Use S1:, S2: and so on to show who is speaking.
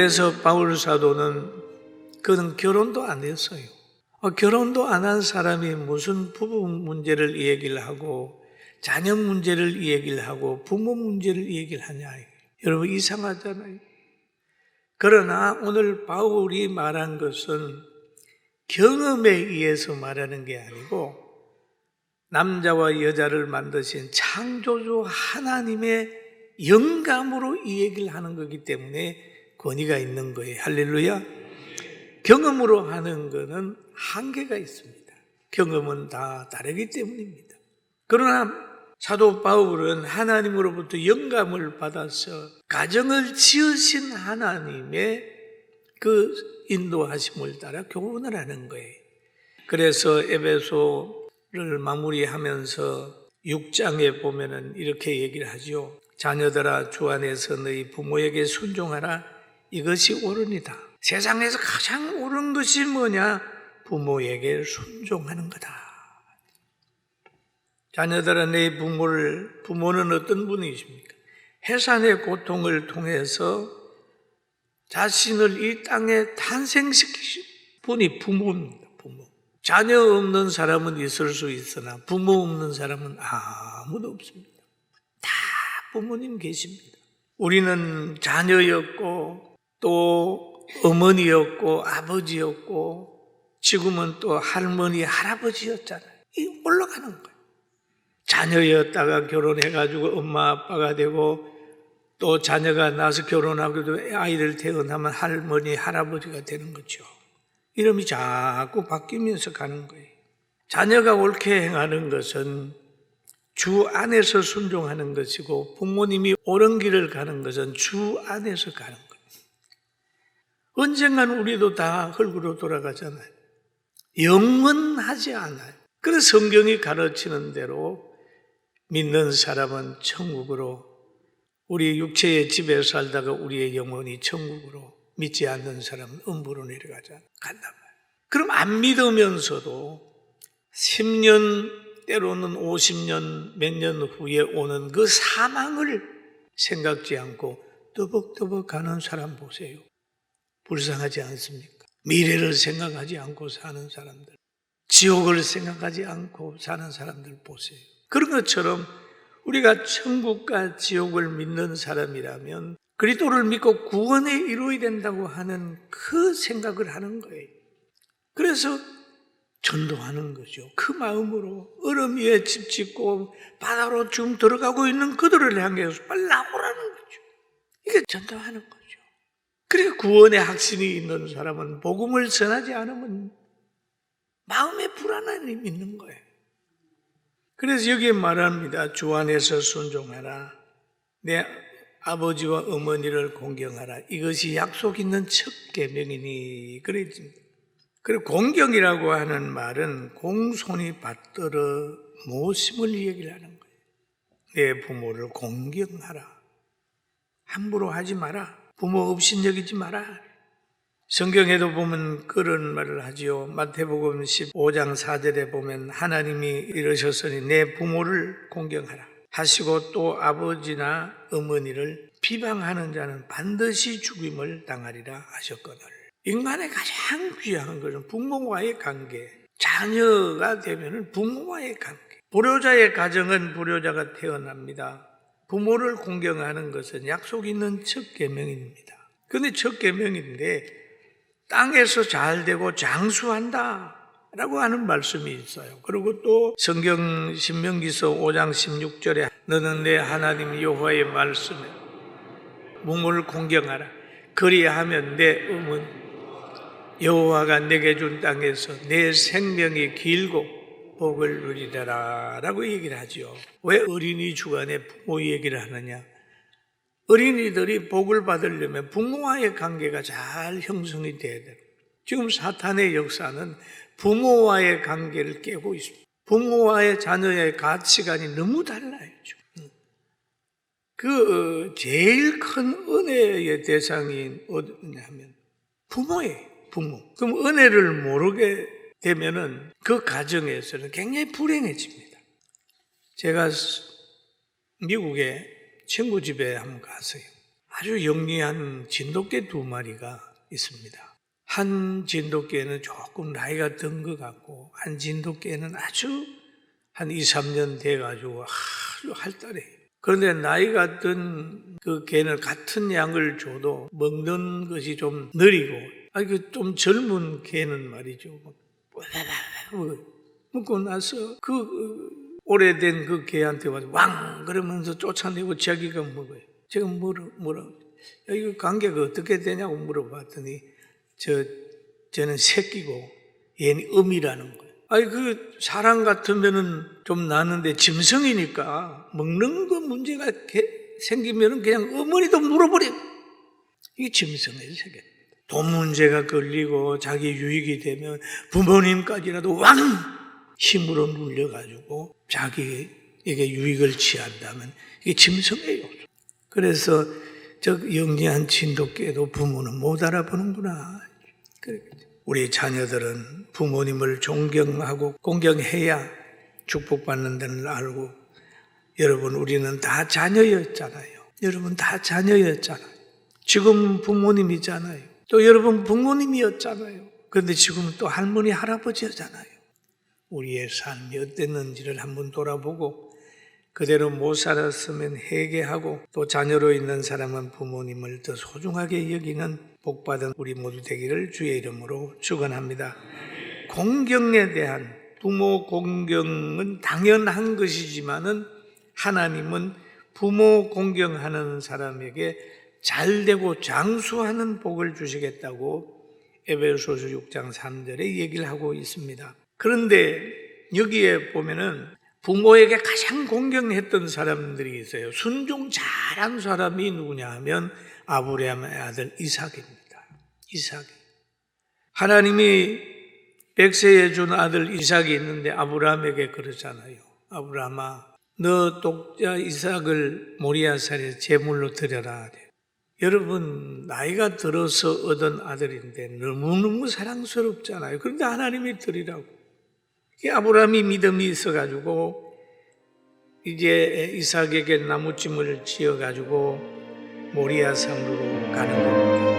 S1: 그래서 바울 사도는 그는 결혼도 안 했어요. 어, 결혼도 안 한 사람이 무슨 부부 문제를 얘기를 하고 자녀 문제를 얘기를 하고 부모 문제를 얘기를 하냐. 여러분 이상하잖아요. 그러나 오늘 바울이 말한 것은 경험에 의해서 말하는 게 아니고 남자와 여자를 만드신 창조주 하나님의 영감으로 이 얘기를 하는 거기 때문에 권위가 있는 거예요. 할렐루야. 경험으로 하는 거는 한계가 있습니다. 경험은 다 다르기 때문입니다. 그러나 사도 바울은 하나님으로부터 영감을 받아서 가정을 지으신 하나님의 그 인도하심을 따라 교훈을 하는 거예요. 그래서 에베소를 마무리하면서 6장에 보면은 이렇게 얘기를 하죠. 자녀들아 주 안에서 너희 부모에게 순종하라 이것이 옳으니다. 세상에서 가장 옳은 것이 뭐냐? 부모에게 순종하는 거다. 자녀들아 내 부모를 부모는 어떤 분이십니까? 해산의 고통을 통해서 자신을 이 땅에 탄생시키신 분이 부모입니다. 부모. 자녀 없는 사람은 있을 수 있으나 부모 없는 사람은 아무도 없습니다. 다 부모님 계십니다. 우리는 자녀였고 또 어머니였고 아버지였고 지금은 또 할머니 할아버지였잖아요. 이 올라가는 거예요. 자녀였다가 결혼해가지고 엄마 아빠가 되고 또 자녀가 나서 결혼하고도 아이를 태어나면 할머니 할아버지가 되는 거죠. 이름이 자꾸 바뀌면서 가는 거예요. 자녀가 옳게 행하는 것은 주 안에서 순종하는 것이고 부모님이 옳은 길을 가는 것은 주 안에서 가는 거예요. 언젠간 우리도 다 흙으로 돌아가잖아요. 영원하지 않아요. 그래서 성경이 가르치는 대로 믿는 사람은 천국으로 우리 육체의 집에 살다가 우리의 영혼이 천국으로 믿지 않는 사람은 음부로 내려가자 간단 말이에요. 그럼 안 믿으면서도 10년 때로는 50년 몇 년 후에 오는 그 사망을 생각지 않고 떠벅떠벅 가는 사람 보세요. 불쌍하지 않습니까? 미래를 생각하지 않고 사는 사람들, 지옥을 생각하지 않고 사는 사람들 보세요. 그런 것처럼 우리가 천국과 지옥을 믿는 사람이라면 그리스도를 믿고 구원에 이루어야 된다고 하는 그 생각을 하는 거예요. 그래서 전도하는 거죠. 그 마음으로 얼음 위에 집 짓고 바다로 지금 들어가고 있는 그들을 향해서 빨리 나오라는 거죠. 이게 전도하는 거죠. 그러니까 구원의 확신이 있는 사람은 복음을 전하지 않으면 마음에 불안함이 있는 거예요. 그래서 여기에 말합니다. 주 안에서 순종하라. 내 아버지와 어머니를 공경하라. 이것이 약속 있는 첫 계명이니 그랬습니다. 그리고 공경이라고 하는 말은 공손히 받들어 모심을 얘기를 하는 거예요. 내 부모를 공경하라. 함부로 하지 마라. 부모 없인 여기지 마라. 성경에도 보면 그런 말을 하지요. 마태복음 15장 4절에 보면 하나님이 이러셨으니 내 부모를 공경하라. 하시고 또 아버지나 어머니를 비방하는 자는 반드시 죽임을 당하리라 하셨거늘. 인간의 가장 귀한 것은 부모와의 관계. 자녀가 되면 부모와의 관계. 불효자의 가정은 불효자가 태어납니다. 부모를 공경하는 것은 약속 있는 첫 계명입니다. 근데 첫 계명인데 땅에서 잘 되고 장수한다. 라고 하는 말씀이 있어요. 그리고 또 성경 신명기서 5장 16절에 너는 내 하나님 여호와의 말씀에 몸을 공경하라. 그리하면 내 음은 여호와가 내게 준 땅에서 내 생명이 길고 복을 누리더라 라고 얘기를 하죠. 왜 어린이 주간에 부모 얘기를 하느냐? 어린이들이 복을 받으려면 부모와의 관계가 잘 형성이 돼야 돼요. 지금 사탄의 역사는 부모와의 관계를 깨고 있습니다. 부모와의 자녀의 가치관이 너무 달라요. 그 제일 큰 은혜의 대상이 어디냐면 부모예요. 부모. 그럼 은혜를 모르게 되면은 그 가정에서는 굉장히 불행해집니다. 제가 미국에 친구 집에 한번 갔어요. 아주 영리한 진돗개 두 마리가 있습니다. 한 진돗개는 조금 나이가 든 것 같고 한 진돗개는 아주 한 2, 3년 돼가지고 아주 활달해. 그런데 나이가 든 그 개는 같은 양을 줘도 먹는 것이 좀 느리고, 아, 그좀 젊은 개는 말이죠. 막 먹어요. 먹고 나서 그 어, 오래된 그 개한테 와서 왕! 그러면서 쫓아내고 자기가 먹어요. 제가 뭐라, 뭐라, 야, 이거 관계가 어떻게 되냐고 물어봤더니 저, 쟤는 새끼고 얘는 음이라는 거예요. 아니, 그, 사람 같으면은 좀 나는데 짐승이니까 먹는 거 문제가 개- 생기면은 그냥 어머니도 물어버려. 이게 짐승의 세계. 돈 문제가 걸리고 자기 유익이 되면 부모님까지라도 왕! 힘으로 눌려가지고 자기에게 유익을 취한다면 이게 짐승의 요소. 그래서 저 영리한 진돗개도 부모는 못 알아보는구나. 우리 자녀들은 부모님을 존경하고 공경해야 축복받는 데는 알고 여러분 우리는 다 자녀였잖아요. 여러분 다 자녀였잖아요. 지금 부모님이잖아요. 또 여러분 부모님이었잖아요. 그런데 지금은 또 할머니 할아버지였잖아요. 우리의 삶이 어땠는지를 한번 돌아보고 그대로 못 살았으면 회개하고 또 자녀로 있는 사람은 부모님을 더 소중하게 여기는 복받은 우리 모두 되기를 주의 이름으로 축원합니다. 공경에 대한 부모 공경은 당연한 것이지만은 하나님은 부모 공경하는 사람에게 잘되고 장수하는 복을 주시겠다고 에베소서 6장 3절에 얘기를 하고 있습니다. 그런데 여기에 보면은 부모에게 가장 공경했던 사람들이 있어요. 순종 잘한 사람이 누구냐 하면 아브라함의 아들 이삭입니다. 이삭이. 하나님이 백세에 준 아들 이삭이 있는데 아브라함에게 그러잖아요. 아브라함아, 너 독자 이삭을 모리아산에 제물로 드려라. 여러분 나이가 들어서 얻은 아들인데 너무너무 사랑스럽잖아요. 그런데 하나님이. 이 아브라함이 믿음이 있어가지고 이제 이삭에게 나무찜을 지어가지고 모리아 산으로 가는 겁니다.